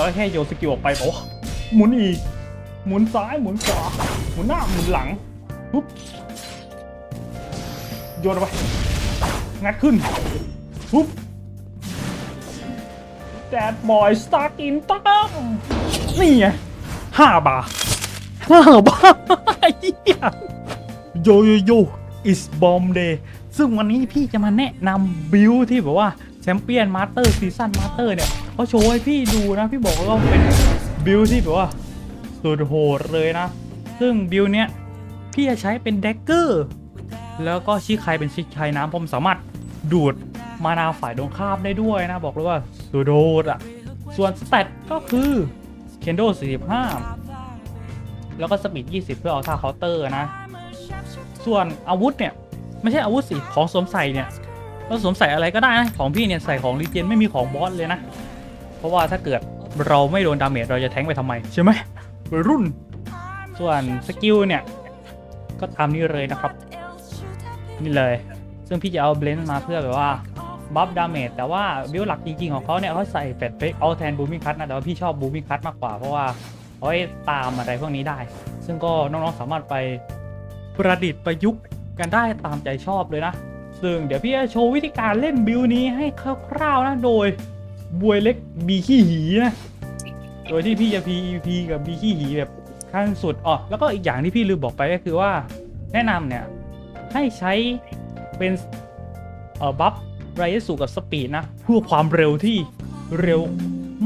แล้วก็แค่โยนสกิลออกไปโอ้หมุนอีก หมุนซ้ายหมุนขวา หมุนหน้าหมุนหลังปุ๊บโยนออกไป งัดขึ้นปุ๊บ That boy stuck in ตั้มนี่ไงห้าบาทห้าบาทไอ้เหี้ยโยโยโย is bomb day ซึ่งวันนี้พี่จะมาแนะนำบิลที่แบบว่าแชมเปี้ยนมาสเตอร์ซีซั่นมาสเตอร์เนี่ย เขาโชว์ให้พี่ดูนะ พี่บอกว่าเป็นบิลที่แบบว่าสุดโหดเลยนะ ซึ่งบิลเนี้ยพี่จะใช้เป็นเดกเกอร์ แล้วก็ชิคายเป็นชิคายน้ำผมสามารถดูดมานาฝ่ายตรงข้ามได้ด้วยนะ บอกเลยว่าสุดโหดอะ ส่วนสเตตก็คือเคนโด45 แล้วก็สปีด20 เพื่อเอาท่าเคาน์เตอร์นะ ส่วนอาวุธเนี่ย ไม่ใช่อาวุธสิ ของสวมใส่เนี่ยก็สวมใส่อะไรก็ได้นะ ของพี่เนี่ย ใส่ของรีเจนไม่มีของบอสเลยนะ เพราะว่าถ้าเกิดเราไม่โดนดาเมจเราจะแทงไปทำไม ใช่ไหมวัยรุ่น ส่วนสกิลเนี่ย ก็ตามนี้เลยนะครับ นี่เลย ซึ่งพี่จะเอาเบลนด์มาเพื่อแบบว่าบัฟดาเมจแต่ว่าบิลหลักจริงๆ ของเขาเนี่ยเขาใส่แฟดเฟกเอาแทนบูมิงคัตนะ แต่ว่าพี่ชอบบูมิงคัตมากกว่า เพราะว่าเอาไว้ตามอะไรพวกนี้ได้ ซึ่งก็น้องๆสามารถไปประดิษฐ์ประยุกต์กันได้ตามใจชอบเลยนะ ซึ่งเดี๋ยวพี่จะโชว์วิธีการเล่นบิลนี้ให้คร่าวๆนะโดย บวยเล็กบีขี้หีนะ โดยที่พี่จะ PVP กับบีขี้หีแบบขั้นสุดอ๋อแล้วก็อีกอย่างที่พี่ลืมบอกไปก็คือว่าแนะนำเนี่ย ให้ใช้เป็นเอ่อบัฟไรสูกับสปีดนะเพื่อความเร็วที่เร็ว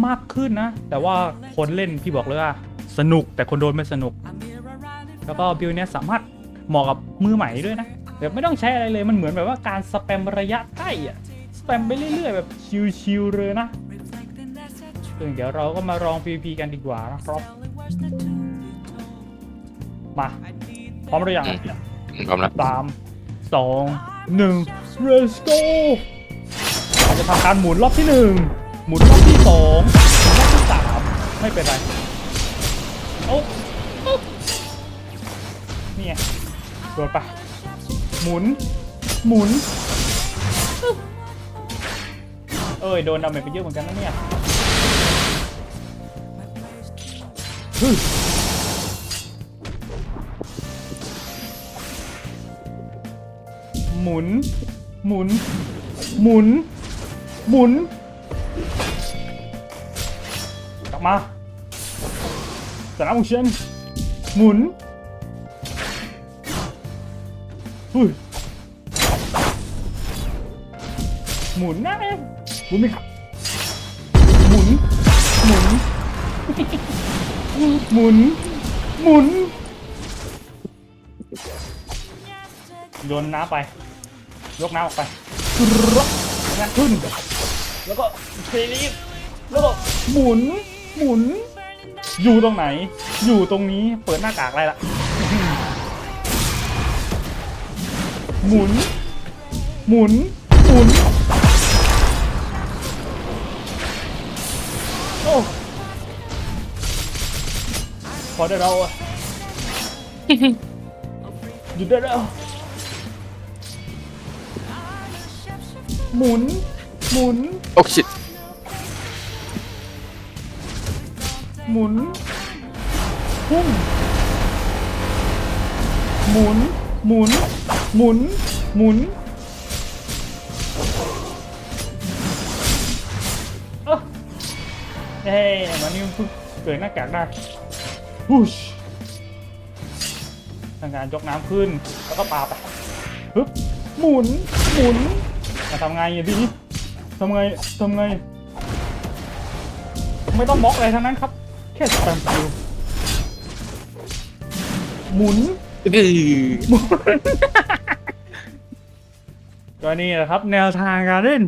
มากขึ้นนะ แต่ว่าคนเล่นพี่บอกเลยว่าสนุกแต่คนโดนไม่สนุก แล้วก็บิลเนี้ยสามารถเหมาะกับมือใหม่ด้วยนะแบบไม่ต้องใช้อะไรเลยมันเหมือนแบบว่าการสแปมระยะใกล้อะ แปมไปเรื่อยๆ แบบชิวๆเลยนะซึ่งเดี๋ยวเราก็มาลอง PVP กันดีกว่านะครับ มา พร้อมหรือยังพร้อมแล้วสามสองหนึ่ง let's go เราจะทำการหมุนรอบที่หนึ่งหมุนรอบที่สองหมุนรอบที่สามไม่เป็นไรโอ้โอ้นี่ไงโดดไปหมุน หมุน เอ้ยโดนดาเมจไปเยอะเหมือนกันนะเนี่ยหมุน หมุน หมุน หมุน กลับมาสนามของฉันหมุนอุ้ยหมุนนะ หมุนไหมครับหมุน หมุน หมุน หมุน โยนน้ำไป ยกน้ำออกไปรับงั้นขึ้น แล้วก็เทนี้แล้วก็หมุน หมุน อยู่ตรงไหน อยู่ตรงนี้ เปิดหน้ากากอะไรล่ะ หมุน หมุน หมุน โอ้พอได้เราอะหยุดได้แล้ว หมุน หมุน โอ้ชิตหมุน พุ่ง หมุน หมุน หมุน หมุน เฮ้ยมันนี่เพิ่งเกิดหน้ากากได้ฮูชทำงานยกน้ำขึ้น แล้วก็ปาไปฮึบหมุน หมุนมาทำไงอะทีนี้ทำไงทำไง ไม่ต้องบล็อกอะไรทั้งนั้นครับ แค่สแปมคิวหมุนหมุนก็นี่แหละครับ แนวทางการเล่น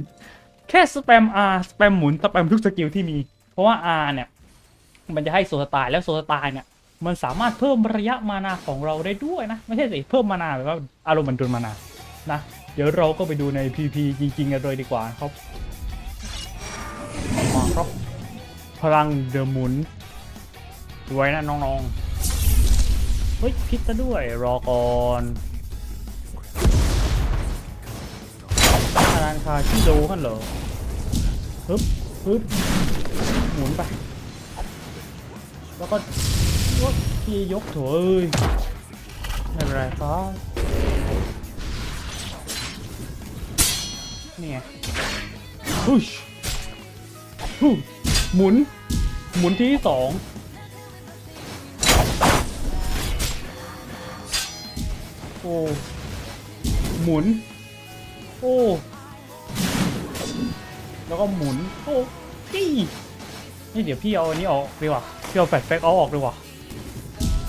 แค่สแปม R สแปมหมุน สแปมทุกสกิลที่มี เพราะว่า R เนี่ย มันจะให้โซสไตล์แล้วโซสไตล์เนี่ย มันสามารถเพิ่มระยะมานาของเราได้ด้วยนะ ไม่ใช่สิ เพิ่มมานาแบบว่าอารมณ์เหมือนดุลมานานะ เดี๋ยวเราก็ไปดูใน PP จริงๆกันเลยดีกว่าครับมาครับพลังเดอะหมุนไว้นะน้องๆ เฮ้ยพิษซะด้วยรอก่อนอารันคาที่โดกันเหรอฮึบฮึบ หมุนไป แล้วก็พี่ยกโถเอ้ยไม่เป็นไรครับนี่ไงพุชฮู้หมุน หมุนที่สองโอ้ หมุน โอ้ แล้วก็หมุน โอ้จี้ นี่เดี๋ยวพี่เอาอันนี้ออกดีกว่าพี่เอาแฟลชแบ็กเอาออกดีกว่า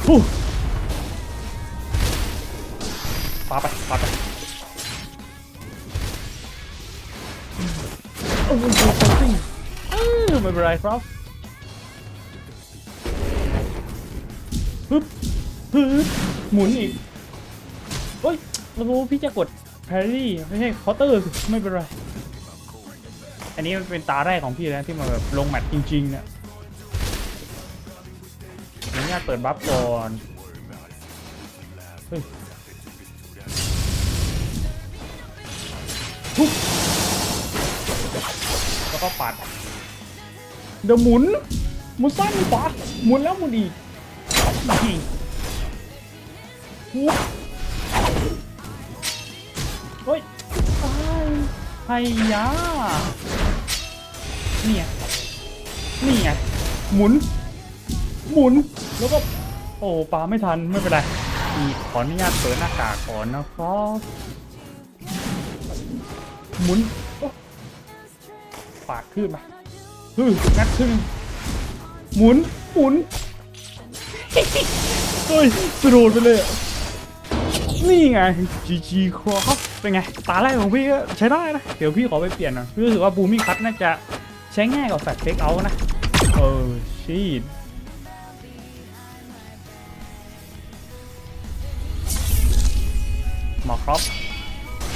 ฮู้ปาไปปาไปโอ้โหโคตรซิ่งไม่เป็นไรครับปึ๊บปึ๊บหมุนอีกเฮ้ยเรารู้พี่จะกดแพรี่ไม่ใช่คาน์เตอร์ไม่เป็นไร อันนี้มันเป็นตาแรกของพี่แล้วที่มาแบบลงแมตช์จริงๆเนี่ยขออนุญาตเปิดบัฟก่อนเฮ้ยทุบแล้วก็ปัด เดี๋ยวหมุน หมุนซ้ายหมุนขวาหมุนแล้วหมุนอีกนี่ทุบเฮ้ย ไฮยาเนี่ไงนี่ไงหมุน หมุนแล้วก็โอ้ปลาไม่ทันไม่เป็นไรนี่ขออนุญาตเปิดหน้ากากก่อนนะครับหมุนปากขึ้นมาฮึงัดขึ้นหมุนหมุนเฮ้ยสะโดดไปเลย นี่ไงจีจีครับเป็นไง ตาแรกของพี่ก็ใช้ได้นะ เดี๋ยวพี่ขอไปเปลี่ยนน่อยพี่รู้สึกว่าบูมี่คัทน่าจะใช้ง่ายกว่าแฟลชเฟกเอานะ เออชีดมาครับ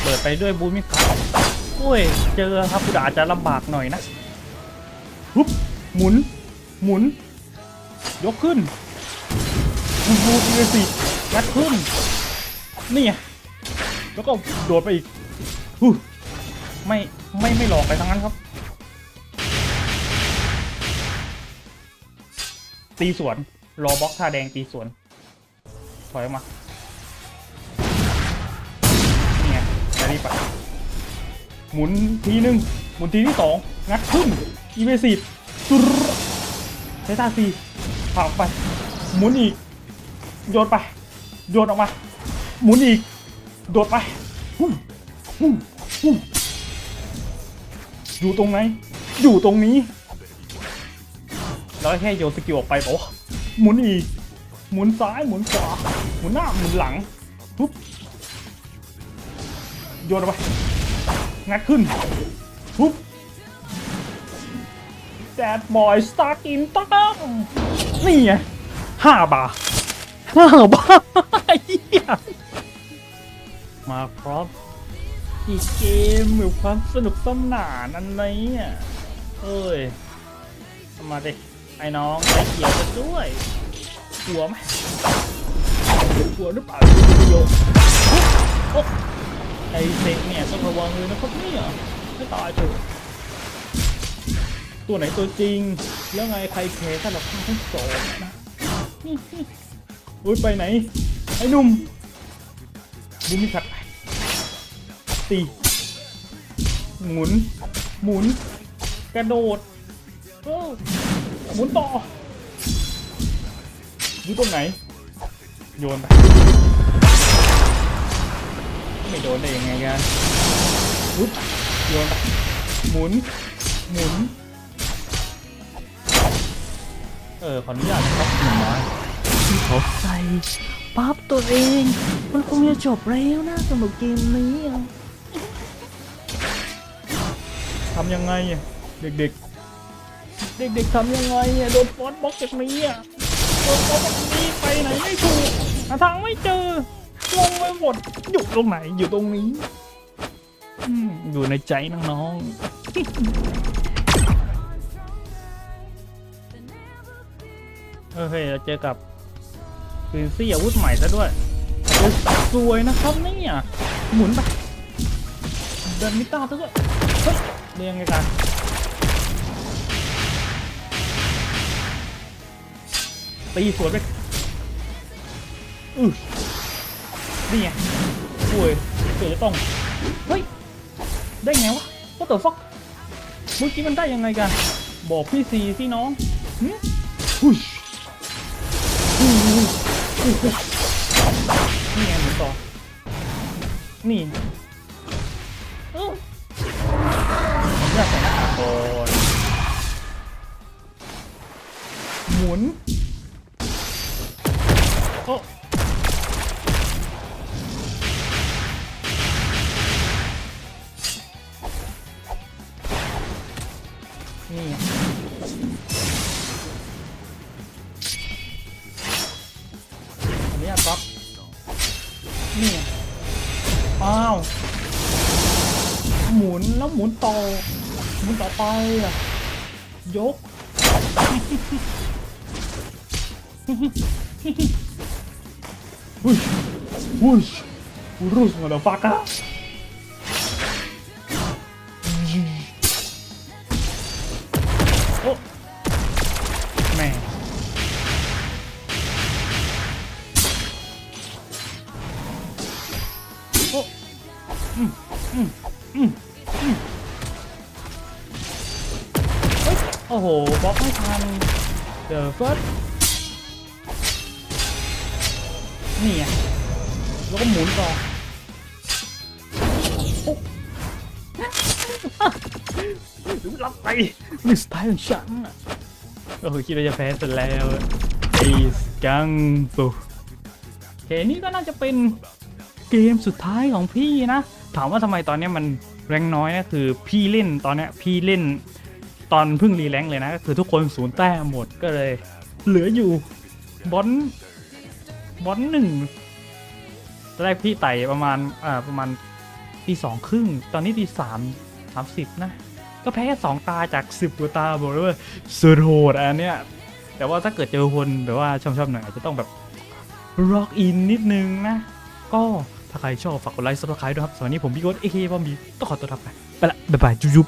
เปิดไปด้วยบูมี่คัทโอ้ย เจอครับคุณอาจจะลำบากหน่อยนะปุ๊บหมุน หมุน ยกขึ้นบูบูเลยสิงัดขึ้น นี่ไงแล้วก็โดดไปอีกฮู้ไม่ไม่ไม่หลอกไปทั้งนั้นครับ ตีสวนรอบล็อกท่าแดงตีสวน ถอยออกมานี่ไงแล้วรีบไปหมุนทีหนึ่งหมุนทีที่สองงัดขึ้นอีเวซีฟตุรใช้ท่าซีผลักไป หมุนอีก โยนไป โยนออกมา หมุนอีก โดดไปฮู้ฮู้ฮู้อยู่ตรงไหน อยู่ตรงนี้ แล้วแค่โยนสกิลออกไปบอกว่าหมุนอีก หมุนซ้าย หมุนขวา หมุนหน้า หมุนหลังปุ๊บโยนออกไป งัดขึ้นปุ๊บ That boy stuck in ตั้งนี่ไงห้าบาทห้าบาทเหี้ย มาพร้อมอีกเกมมีความสนุกสนานอันนี้อะเอ้ยเอามาดิไอ้น้องไอ้เกี่ยวกันด้วยกลัวไหมกลัวหรือเปล่าดูโยโอ้ไอ้เซ็กเนี่ยต้องระวังเลยนะครับเนี่ยไม่ตายถอะตัวไหนตัวจริง แล้วไงใครแคร์ถ้าเราฆ่าทั้งสองนะอุ้ยไปไหน ไอ้นุ่มบุมิขัด ตีหมุน หมุน กระโดดหมุนต่ออยู่ตรงไหน โยนไป ไม่โดนได้ยังไงกันปุ๊บโยนไป หมุน หมุน เออ ขออนุญาตนะครับหนึ่งน้อยที่เขาใส่ปั๊บตัวเอง มันคงจะจบแล้วนะสำหรับเกมนี้อะำยังไงอะเด็กๆ เด็กๆทำยังไงอะโดนฟอนต์บล็อกจากนี้อะโดนฟอนต์บล็อกนี้ไปไหนไม่ถูกหาทางไม่เจองงไปหมดอยู่ตรงไหนอยู่ตรงนี้อยู่ในใจน้องๆเออเฮ้ยเราเจอกับปืนซี่อาวุธใหม่ซะด้วยสวยนะครับเนี่ยหมุนไปเดินมิต้าซะด้วย เฮ้ยเรียงไงกันตีสวนไปอือนี่ไงโอ้ยเกิดจะต้อง เฮ้ย ได้ไงวะ what the fuck เมื่อกี้มันได้ยังไงกัน บอกพี่ซีพี่น้องหึอุ้ยอุ้ยอุ้ยอุ้ยอุ้ยนี่ไงหมุนต่อนี่ อยากใส่หน้ากากก่อนหมุนโอ้นี่ไงอันนี้อะก๊อปนี่ไงอ้าว หมุนแล้วหมุนต่อห มุนต่อไปอะยกวุ้ยวุ้ยรู้สึกเหมือฟักอะโอ้แม่โอ้อืมอืมอืม โอ้โหบล็อกไม่ทัน The first นี่ไงแล้วก็หมุนต่อโอ้หรือรับไปนี่สไตล์ของฉันอะโอ้โหคิดว่าจะแพ้เสร็จแล้วไอ้กังฟูโอเคนี่ก็น่าจะเป็นเกมสุดท้ายของพี่นะ ถามว่าทำไมตอนเนี้ยมันแรงน้อยนะคือพี่เล่นตอนเนี้ยพี่เล่น ตอนเพิ่งรีแรงค์เลยนะ ก็คือทุกคนศูนย์แต้มหมดก็เลย เหลืออยู่บอลบอลหนึ่งตอนแรกพี่ไต่ประมาณอ่าประมาณตีสองครึ่ง ตอนนี้ตีสามสามสิบนะ ก็แพ้แค่สองตาจากสิบกว่าตาบอกเลยว่าสุดโหดอันเนี้ยแต่ว่าถ้าเกิดเจอคนแบบว่าชอบๆหน่อยอาจจะต้องแบบร็อกอินนิดนึงนะ ก็ถ้าใครชอบฝากกดไลค์ซับสไครต์ด้วยครับสำหรับวันนี้ผมพี่โก้เอเคบอมบีต้องขอตัวลาไปไปละบ๊ายบายจุ๊บ